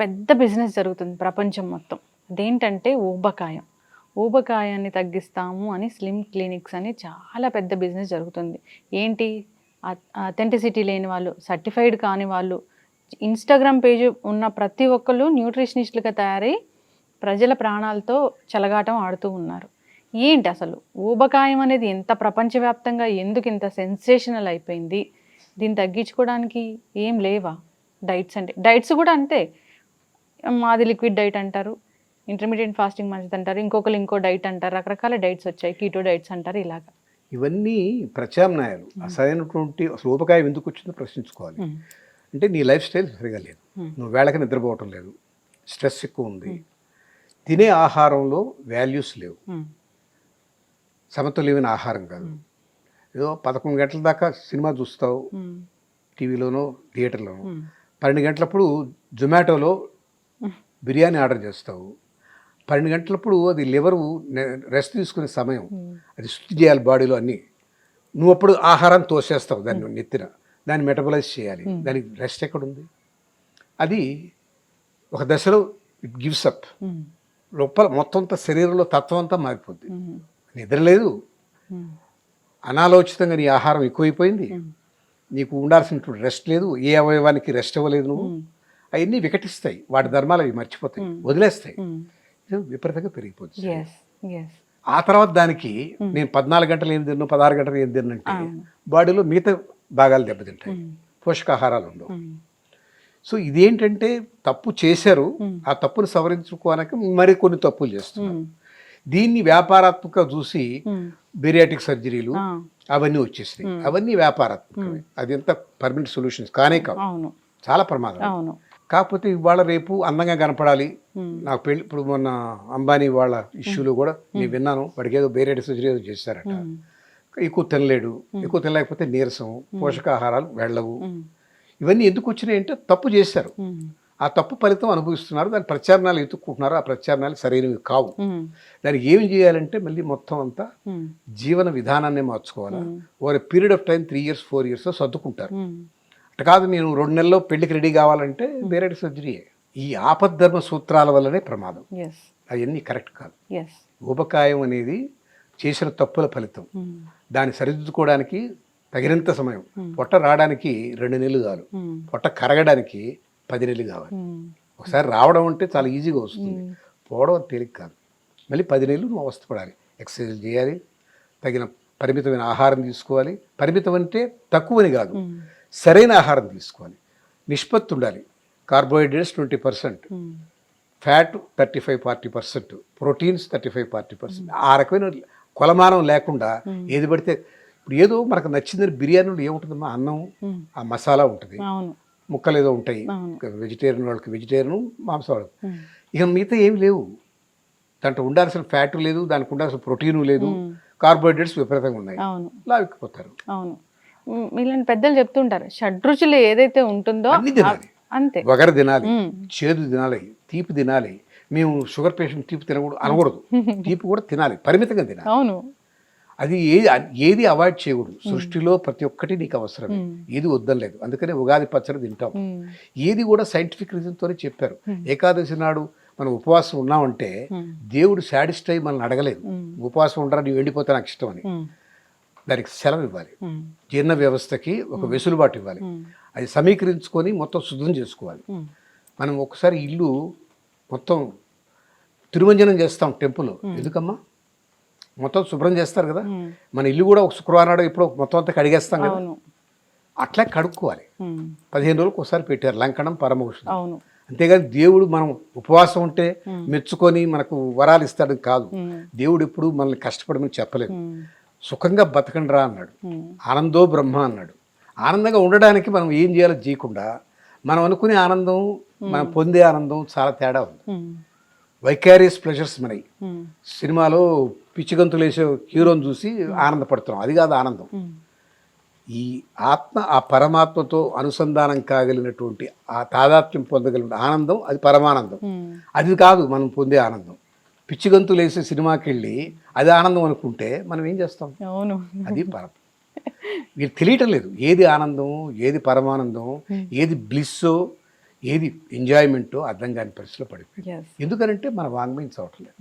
పెద్ద బిజినెస్ జరుగుతుంది ప్రపంచం మొత్తం. అదేంటంటే ఊబకాయం. ఊబకాయాన్ని తగ్గిస్తాము అని స్లిమ్ క్లినిక్స్ అని చాలా పెద్ద బిజినెస్ జరుగుతుంది. ఏంటి? అథెంటిసిటీ లేని వాళ్ళు సర్టిఫైడ్ కాని వాళ్ళు ఇన్స్టాగ్రామ్ పేజ్ ఉన్న ప్రతి ఒక్కళ్ళు న్యూట్రిషనిస్టులుగా తయారై ప్రజల ప్రాణాలతో చెలగాటం ఆడుతూ ఉన్నారు. ఏంటి అసలు? ఊబకాయం అనేది ఎంత ప్రపంచవ్యాప్తంగా ఎందుకు ఇంత సెన్సేషనల్ అయిపోయింది? దీన్ని తగ్గించుకోవడానికి ఏం లేవా? డైట్స్ అంటే డైట్స్ కూడా అంతే. మాది లిక్విడ్ డైట్ అంటారు. ఇంటర్మీడియట్ ఫాస్టింగ్ మంచిది అంటారు. ఇంకొకరు ఇంకో డైట్ అంటారు. రకరకాల డైట్స్ వచ్చాయి. కీటో డైట్స్ అంటారు ఇలాగా. ఇవన్నీ ప్రత్యామ్నాయాలు. అసలైనటువంటి అసలు ఊపకాయం ఎందుకు వచ్చిందో ప్రశ్నించుకోవాలి. అంటే నీ లైఫ్ స్టైల్ సరిగా లేదు. నువ్వు వేళకి నిద్రపోవటం లేదు. స్ట్రెస్ ఎక్కువ ఉంది. తినే ఆహారంలో వాల్యూస్ లేవు. సమతుల్యమైన ఆహారం కాదు. ఏదో పదకొండు గంటల దాకా సినిమా చూస్తావు. టీవీలోనో థియేటర్లోనో. పన్నెండు గంటలప్పుడు జొమాటోలో బిర్యానీ ఆర్డర్ చేస్తావు. పన్నెండు గంటలప్పుడు అది లివరు రెస్ట్ తీసుకునే సమయం. అది శుద్ధి చేయాలి బాడీలో అన్నీ. నువ్వు అప్పుడు ఆహారాన్ని తోసేస్తావు దాన్ని నెత్తిన. దాన్ని మెటబలైజ్ చేయాలి. దానికి రెస్ట్ ఎక్కడుంది? అది ఒక దశలో ఇట్ గివ్స్ అప్. లోపల మొత్తం అంతా శరీరంలో తత్వం అంతా మారిపోద్ది. నిద్ర లేదు. అనాలోచితంగా నీ ఆహారం ఎక్కువైపోయింది. నీకు ఉండాల్సినటువంటి రెస్ట్ లేదు. ఏ అవయవానికి రెస్ట్ ఇవ్వలేదు నువ్వు. అవన్నీ వికటిస్తాయి. వాటి ధర్మాలు అవి మర్చిపోతాయి. వదిలేస్తాయి. మ్మ్. ఇది విపరీతంగా పెరిగిపోతుంది. ఆ తర్వాత దానికి నేను పద్నాలుగు గంటలు ఏం తిన్ను పదహారు గంటలు ఏం తిన్నంటే. బాడీలో మిగతా భాగాలు దెబ్బతింటాయి. పోషకాహారాలు ఉండవు. సో ఇదేంటంటే తప్పు చేశారు. ఆ తప్పును సవరించుకోవడానికి మరి కొన్ని తప్పులు చేస్తున్నారు. దీన్ని వ్యాపారాత్మకంగా చూసి. బేరియాటిక్ సర్జరీలు అవన్నీ వచ్చేసినాయి. అవన్నీ వ్యాపారాత్మకమే. అది ఎంత పర్మనెంట్ సొల్యూషన్స్ కానే కావు. చాలా ప్రమాదం. కాకపోతే ఇవాళ రేపు అందంగా కనపడాలి. నాకు పెళ్ళి ఇప్పుడు మొన్న అంబానీ వాళ్ళ ఇష్యూలో కూడా నేను విన్నాను. వాడికి ఏదో బేరేటి సర్జరీ ఏదో చేశారట. ఎక్కువ తినలేడు. ఎక్కువ తినలేకపోతే నీరసం పోషకాహారాలు వెళ్ళవు. ఇవన్నీ ఎందుకు వచ్చినాయి అంటే తప్పు చేశారు. ఆ తప్పు ఫలితం అనుభవిస్తున్నారు. దాని ప్రత్యామ్నాయాలు ఎత్తుక్కుంటున్నారు. ఆ ప్రత్యామ్నాయాలు సరైనవి కావు. దానికి ఏం చేయాలంటే మళ్ళీ మొత్తం అంతా. జీవన విధానాన్ని మార్చుకోవాలి. Over period of time three years four years సర్దుకుంటారు. అట్లా కాదు నేను రెండు నెలల్లో పెళ్ళికి రెడీ కావాలంటే వేరే సర్జరీయే ఈ ఆపద్ధర్మ సూత్రాల వల్లనే ప్రమాదం. అవన్నీ కరెక్ట్ కాదు. ఊబకాయం అనేది చేసిన తప్పుల ఫలితం. మ్మ్. దాన్ని సరిదిద్దుకోవడానికి తగినంత సమయం. పొట్ట రావడానికి రెండు నెలలు కాదు మ్మ్. పొట్ట కరగడానికి పది నెలలు కావాలి. ఒకసారి రావడం అంటే చాలా ఈజీగా వస్తుంది. పోవడం తేలిక కాదు. మళ్ళీ పది నెలలు నువ్వు అవస్థపడాలి. ఎక్సర్సైజ్ చేయాలి. తగిన పరిమితమైన ఆహారం తీసుకోవాలి. పరిమితం అంటే తక్కువని కాదు. సరైన ఆహారం తీసుకోవాలి. నిష్పత్తి ఉండాలి. Carbohydrates twenty percent. Fat thirty five forty percent. Proteins thirty five forty percent. ఆ రకమైన కొలమానం లేకుండా ఏది పడితే ఇప్పుడు ఏదో మనకు నచ్చిందని బిర్యానీలో ఏముంటుందమ్మా? అన్నం. ఆ మసాలా ఉంటుంది. ముక్కలు ఏదో ఉంటాయి. వెజిటేరియన్ వాళ్ళకి వెజిటేరియన్ మాంసం వాళ్ళకి. ఇక మిగతా ఏమి లేవు. దాంట్లో ఉండాల్సిన ఫ్యాట్ లేదు దానికి ఉండాల్సిన ప్రోటీన్ లేదు. కార్బోహైడ్రేట్స్ విపరీతంగా ఉన్నాయి. మ్, ఇలాంటి పెద్దలు చెప్తుంటారు షడ్రుచులు ఏదైతే ఉంటుందో అంతే. వగర తినాలి. చేదు తినాలి తీపి తినాలి. మేము షుగర్ పేషెంట్ తీపి తినకూడదు అనకూడదు. తీపి కూడా తినాలి పరిమితంగా తినాలి. అవును. అది ఏది ఏది అవాయిడ్ చేయకూడదు. సృష్టిలో ప్రతి ఒక్కటి నీకు అవసరం ఏది వద్దలేదు అందుకనే ఉగాది పచ్చడి తింటాం. ఏది కూడా సైంటిఫిక్ రీజన్తోనే చెప్పారు. ఏకాదశి నాడు మనం ఉపవాసం ఉన్నామంటే దేవుడు సాటిస్ఫై మనల్ని అడగలేదు. ఉపవాసం ఉండరా నువ్వు ఎండిపోతే నాకు ఇష్టం అని. దానికి సెలవు ఇవ్వాలి. జీర్ణ వ్యవస్థకి ఒక వెసులుబాటు ఇవ్వాలి. అది సమీకరించుకొని మొత్తం శుద్ధం చేసుకోవాలి. మనం ఒకసారి ఇల్లు మొత్తం తిరుమంజనం చేస్తాం టెంపుల్. ఎందుకమ్మా? మొత్తం శుభ్రం చేస్తారు కదా. మన ఇల్లు కూడా ఒక శుక్రవారం నాడు ఇప్పుడు మొత్తం అంతా కడిగేస్తాం కదా. అట్లా కడుక్కోవాలి. పదిహేను రోజులకు ఒకసారి పెట్టారు లంకణం పరమౌషధం అవును. అంతేగాని దేవుడు మనం ఉపవాసం ఉంటే మెచ్చుకొని మనకు వరాలు ఇస్తాడని కాదు. దేవుడు ఎప్పుడు మనల్ని కష్టపడమని చెప్పలేదు. సుఖంగా బతకండి రా అన్నాడు ఆనందో బ్రహ్మ అన్నాడు. ఆనందంగా ఉండడానికి మనం ఏం చేయాలో చేయకుండా మనం అనుకునే ఆనందం మనం పొందే ఆనందం చాలా తేడా ఉంది. వైకారియస్ ప్లెజర్స్ మనవి సినిమాలో పిచ్చిగంతులు వేసే హీరోని చూసి ఆనందపడుతున్నాం. అది కాదు ఆనందం. ఈ ఆత్మ ఆ పరమాత్మతో అనుసంధానం కాగలిగినటువంటి ఆ తాదాత్మ్యం పొందగలిగిన ఆనందం అది పరమానందం. అది కాదు మనం పొందే ఆనందం. పిచ్చిగంతులు వేసే సినిమాకి వెళ్ళి అది ఆనందం అనుకుంటే మనం ఏం చేస్తాం? అవును. అది పరం. వీళ్ళు తెలియటం లేదు. ఏది ఆనందం ఏది పరమానందం ఏది బ్లిస్సో ఏది ఎంజాయ్మెంటో అర్థం కాని పరిస్థితిలో పడిపోయింది ఎస్ ఎందుకనంటే మన వాంగ్మయం చదవట్లేదు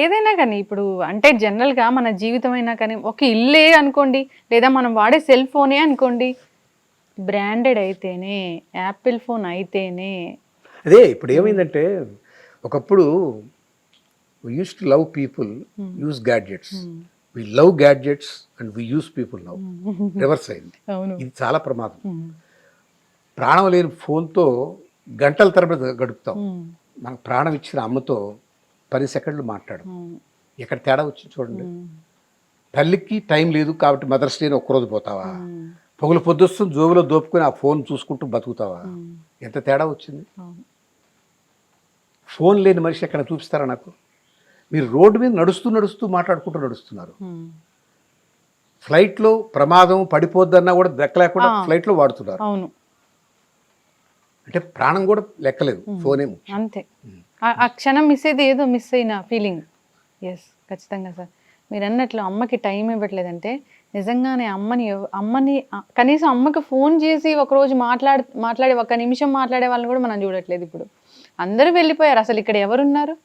ఏదైనా కానీ ఇప్పుడు అంటే జనరల్గా మన జీవితం అయినా కానీ ఒక ఇల్లే అనుకోండి లేదా మనం వాడే సెల్ ఫోనే అనుకోండి బ్రాండెడ్ అయితేనే యాపిల్ ఫోన్ అయితేనే అదే ఇప్పుడు ఏమైందంటే ఒకప్పుడు used to love people use gadgets we love gadgets and we use people love reverse అయింది. అవును. ఇది చాలా ప్రమాదం. ప్రాణం లేని ఫోన్తో గంటల తరబడి గడుపుతాం. మనకు ప్రాణం ఇచ్చిన అమ్మతో పది సెకండ్లు మాట్లాడు. ఎక్కడ తేడా వచ్చింది చూడండి. తల్లికి టైం లేదు కాబట్టి మదర్స్ డేని ఒక్కరోజు పోతావా? పొగలు పొద్దుస్తుంది జోబులో దోపుకొని ఆ ఫోన్ చూసుకుంటూ బతుకుతావా? ఎంత తేడా వచ్చింది? ఫోన్ లేని మనిషి ఎక్కడ చూపిస్తారా నాకు? మీరు రోడ్డు మీద నడుస్తూ నడుస్తూ మాట్లాడుకుంటూ నడుస్తున్నారు. ఫ్లైట్లో ప్రమాదం పడిపోద్దన్నా కూడా దెక్కలేకుండా ఆ. ఫ్లైట్లో వాడుతున్నారు. అవును. అంటే ప్రాణం కూడా లెక్కలేదు ఫోనే. అంతే. ఆ- క్షణం మిస్ అయితే ఏదో మిస్ అయిన ఫీలింగ్ ఎస్ ఖచ్చితంగా సార్. మీరు అన్నట్లు అమ్మకి టైం ఇవ్వట్లేదంటే నిజంగానే అమ్మని అమ్మని కనీసం అమ్మకి ఫోన్ చేసి ఒకరోజు మాట్లాడి మాట్లాడే ఒక నిమిషం మాట్లాడే వాళ్ళని కూడా మనం చూడట్లేదు ఇప్పుడు. అందరూ వెళ్ళిపోయారు. అసలు ఇక్కడ ఎవరున్నారు?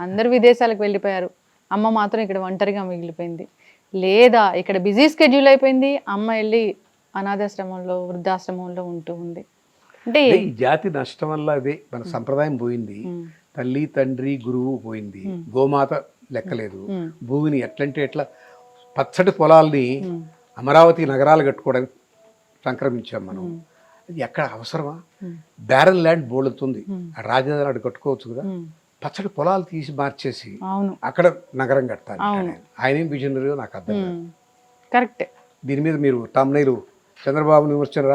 అందరూ విదేశాలకు వెళ్ళిపోయారు. అమ్మ మాత్రం ఇక్కడ ఒంటరిగా మిగిలిపోయింది. లేదా ఇక్కడ బిజీ స్కెడ్యూల్ అయిపోయింది. అమ్మ వెళ్ళి అనాథాశ్రమంలో వృద్ధాశ్రమంలో ఉంటూ ఉంది. అంటే ఈ జాతి నష్టం వల్ల అదే మన సంప్రదాయం పోయింది. తల్లి తండ్రి గురువు పోయింది. గోమాత లెక్కలేదు. భూమిని ఎట్లంటే ఎట్లా పచ్చటి పొలాల్ని అమరావతి నగరాలు కట్టుకోవడానికి సంక్రమించాం మనం. అది ఎక్కడ అవసరమా? Barren land. ఆ రాజధాని అటు కట్టుకోవచ్చు కదా. పచ్చడి పొలాలు తీసి మార్చేసి అవును. అక్కడ నగరం కట్టాలి. ఆయన ఏం విజనరీ నాకు అర్థం కరెక్ట్. దీని మీద మీరు తమ్నైలు చంద్రబాబు విమర్శన.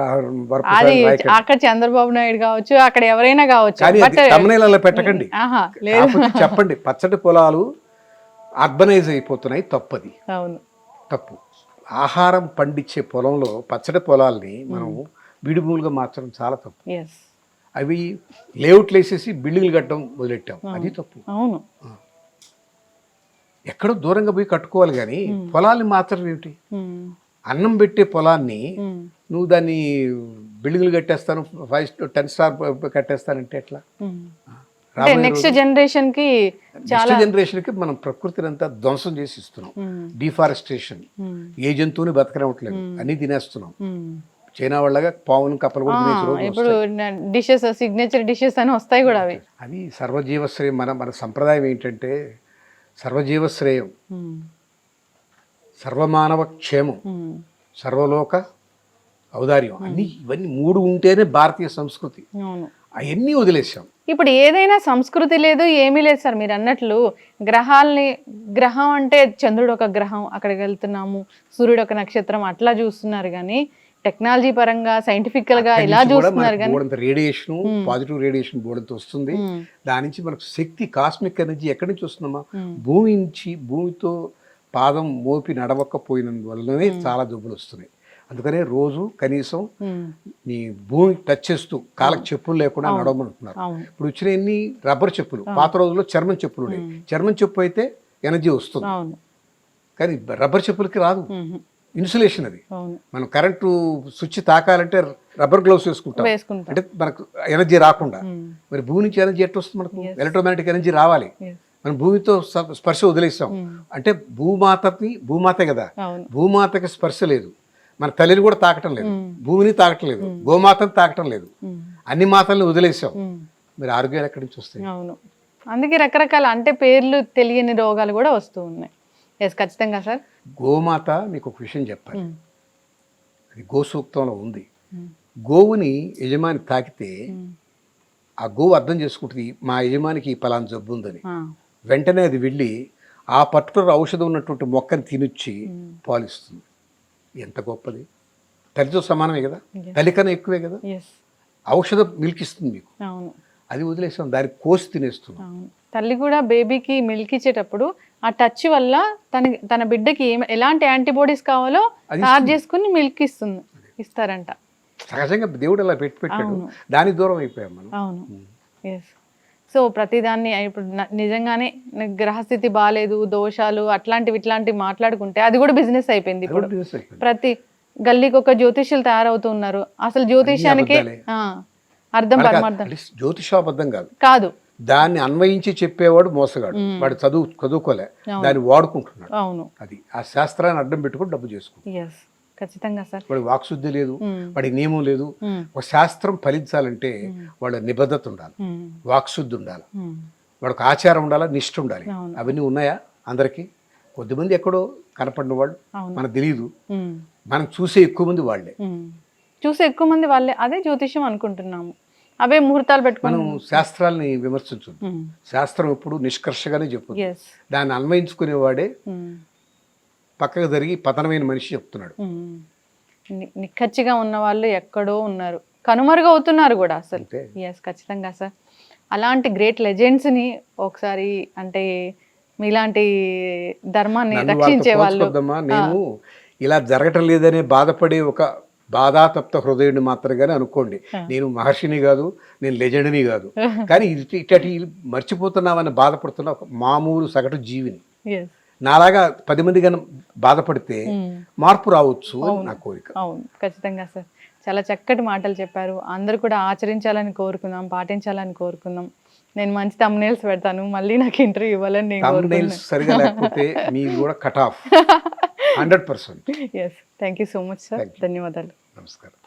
అక్కడ చంద్రబాబు నాయుడు కావచ్చు అక్కడ ఎవరైనా కావచ్చు. పెట్టకండి. చెప్పండి పచ్చడి పొలాలు అర్బనైజ్ అయిపోతున్నాయి తప్పది. అవును. తప్పు. ఆహారం పండించే పొలంలో పచ్చడి పొలాల్ని మనం విడిభూములుగా మార్చడం చాలా తప్పు. అవి లేఅవుట్లు వేసేసి బిల్డింగ్లు కట్టడం మొదలెట్టాం. అది తప్పు. అవును. ఎక్కడో దూరంగా పోయి కట్టుకోవాలి కానీ పొలాల్ని మార్చడం ఏమిటి? అన్నం పెట్టే పొలాన్ని నువ్వు దాన్ని బిల్డింగ్లు కట్టేస్తాను ఫైవ్ స్టార్ టెన్ స్టార్ కట్టేస్తానంటే ఎట్లా? నెక్స్ట్ జనరేషన్కి నెక్స్ట్ జనరేషన్కి మనం ప్రకృతిని అంతా ధ్వంసం చేసి ఇస్తున్నాం. డిఫారెస్టేషన్. ఏ జంతువుని బతకనివ్వట్లేదు. అన్ని తినేస్తున్నాం. చైనా వాళ్ళగా పావును కప్పలు కూడా ఇప్పుడు డిషెస్ సిగ్నేచర్ డిషెస్ అని వస్తాయి కూడా అవి. అది సర్వజీవశ్రేయం. మన మన సంప్రదాయం ఏంటంటే సర్వజీవశ్రేయం. సర్వమానవ క్షేమం. సర్వలోక ఔదార్యం. అన్ని ఇవన్నీ మూడు ఉంటేనే భారతీయ సంస్కృతి. అవును. అవన్నీ వదిలేసాం ఇప్పుడు ఏదైనా సంస్కృతి లేదు ఏమీ లేదు సార్. మీరు అన్నట్లు గ్రహాల్ని గ్రహం అంటే చంద్రుడు ఒక గ్రహం అక్కడికి వెళ్తున్నాము సూర్యుడు ఒక నక్షత్రం అట్లా చూస్తున్నారు కానీ టెక్నాలజీ పరంగా సైంటిఫికల్గా ఇలా చూస్తున్నారు కానీ రేడియేషన్ పాజిటివ్ రేడియేషన్ బోడంత వస్తుంది. దాని నుంచి మనకు శక్తి కాస్మిక్ ఎనర్జీ ఎక్కడి నుంచి వస్తుందమ్మా? ఉమ్, భూమి నుంచి భూమితో పాదం మోపి నడవకపోయినందువల్లనే చాలా జబ్బులు వస్తున్నాయి. అందుకనే రోజు కనీసం నీ భూమి టచ్ చేస్తూ కాళ్ళకి చెప్పులు లేకుండా నడవమంటున్నారు. ఇప్పుడు వచ్చిన ఎన్ని రబ్బర్ చెప్పులు పాత రోజుల్లో చర్మం చెప్పులు ఉండేవి చర్మం చెప్పు అయితే ఎనర్జీ వస్తుంది. కానీ రబ్బర్ చెప్పులకి రాదు. ఇన్సులేషన్ అది. మనం కరెంటు స్విచ్ తాకాలంటే రబ్బర్ గ్లౌస్ వేసుకుంటాం. అంటే మనకు ఎనర్జీ రాకుండా. మరి భూమి నుంచి ఎనర్జీ ఎట్లా వస్తుంది మనకు ఎలక్ట్రోమాగ్నెటిక్ ఎనర్జీ రావాలి. మనం భూమితో స్పర్శ వదిలేస్తాం. అంటే భూమాతని భూమాతే కదా? భూమాతకి స్పర్శ లేదు. మన తల్లిని కూడా తాకటం లేదు. భూమిని తాకటం లేదు. గోమాతని తాకటం లేదు. అన్ని మాతల్ని వదిలేసాం. మరి ఆరోగ్యాలు ఎక్కడి నుంచి వస్తాయి? అవును. అందుకే రకరకాల అంటే పేర్లు తెలియని రోగాలు కూడా వస్తూ ఉన్నాయి. ఎస్ ఖచ్చితంగా సార్ గోమాత మీకు ఒక విషయం చెప్పాలి. అది గో సూక్తంలో ఉంది. గోవుని యజమాని తాకితే ఆ గోవు అర్థం చేసుకుంటుంది మా యజమానికి ఈ పలానా జబ్బు ఉందని. వెంటనే అది వెళ్ళి ఆ పర్టికులర్ ఔషధం ఉన్నటువంటి మొక్కని తినొచ్చి పాలిస్తుంది. ఎంత గొప్పది. తల్లితో సమానమే కదా? Yes. తల్లి కన్నా ఎక్కువే కదా? ఔషధం మిల్క్ ఇస్తుంది మీకు అది వదిలేసాం దాన్ని కోసి తినేస్తున్నాం. తల్లి కూడా బేబీకి మిల్క్ ఇచ్చేటప్పుడు ఆ టచ్ వల్ల తన తన బిడ్డకి ఎలాంటి యాంటీబాడీస్ కావాలో తయారు చేసుకుని మిల్క్ ఇస్తుంది ఇస్తారంట. సహజంగా దేవుడు అలా పెట్టి పెట్టాడు. దానికి దూరం అయిపోయాం మనం. అవును. ఎస్ సో ప్రతిదాన్ని ఇప్పుడు నిజంగానే గ్రహస్థితి బాగాలేదు దోషాలు అట్లాంటివి ఇట్లాంటివి మాట్లాడుకుంటే అది కూడా బిజినెస్ అయిపోయింది ఇప్పుడు. ప్రతి గల్లీకి ఒక జ్యోతిష్యులు తయారవుతున్నారు అసలు జ్యోతిష్యానికి అర్థం పరమార్థం. జ్యోతిషాబద్ధం కాదు. కాదు. దాన్ని అన్వయించి చెప్పేవాడు మోసగాడు. వాడు చదువు చదువుకోలే. దాన్ని వాడుకుంటున్నాడు. అవును. అది. ఆ శాస్త్రాన్ని అడ్డం పెట్టుకుని డబ్బు చేసుకుంటాడు. ఖచ్చితంగా సార్. వాడి వాక్శుద్ధి లేదు. వాడికి నియమం లేదు. ఒక శాస్త్రం ఫలించాలంటే వాళ్ళ నిబద్ధత ఉండాలి. వాక్శుద్ధి ఉండాలి. వాడికి ఆచారం ఉండాలా? నిష్ఠ ఉండాలి. అవును. అవన్నీ ఉన్నాయా? అందరికీ? కొద్దిమంది ఎక్కడో కనపడిన వాళ్ళు. మనకు తెలియదు. మనం చూసే ఎక్కువ మంది వాళ్ళే. చూసి ఎక్కువ మంది వాళ్ళే. అదే జ్యోతిష్యం అనుకుంటున్నాము. అవే ముహూర్తాలు పెట్టుకొని మనం శాస్త్రాల్ని విమర్శించొద్దు. శాస్త్రం ఎప్పుడు నిష్కర్షగానే చెప్పదు ఎస్ దాన్ని అన్వయించుకునేవాడే పక్కకు జరిగి పతనమైన మనిషి చెప్తున్నాడు. నిక్కచ్చిగా ఉన్న వాళ్ళు ఎక్కడో ఉన్నారు. కనుమరుగవుతున్నారు కూడా అసలు. ఎస్ ఖచ్చితంగా సార్. అలాంటి గ్రేట్ లెజెండ్స్ని ఒకసారి అంటే మీలాంటి ధర్మాన్ని రక్షించే వాళ్ళు నేను ఇలా జరగటం లేదనే బాధపడే ఒక బాధాతప్త హృదయుడిని మాత్రమే అనుకోండి. నేను మహర్షిని కాదు నేను లెజెండ్ని కాదు. కానీ ఇటు ఇటటి మర్చిపోతున్నామని బాధపడుతున్న ఒక మామూలు సగటు జీవిని. నాలాగా పది మంది కన్నా బాధపడితే మార్పు రావచ్చు అని నా కోరిక. అవును. ఖచ్చితంగా సార్. చాలా చక్కటి మాటలు చెప్పారు. అందరూ కూడా ఆచరించాలని కోరుకుందాం పాటించాలని కోరుకుందాం. నేను మంచి తమ్నేల్స్ పెడతాను. మళ్ళీ నాకు ఇంటర్వ్యూ ఇవ్వాలని నేను సరిగా లేకపోతే మీది కూడా cut off hundred percent. Yes thank you so much sir. ధన్యవాదాలు. నమస్కారం.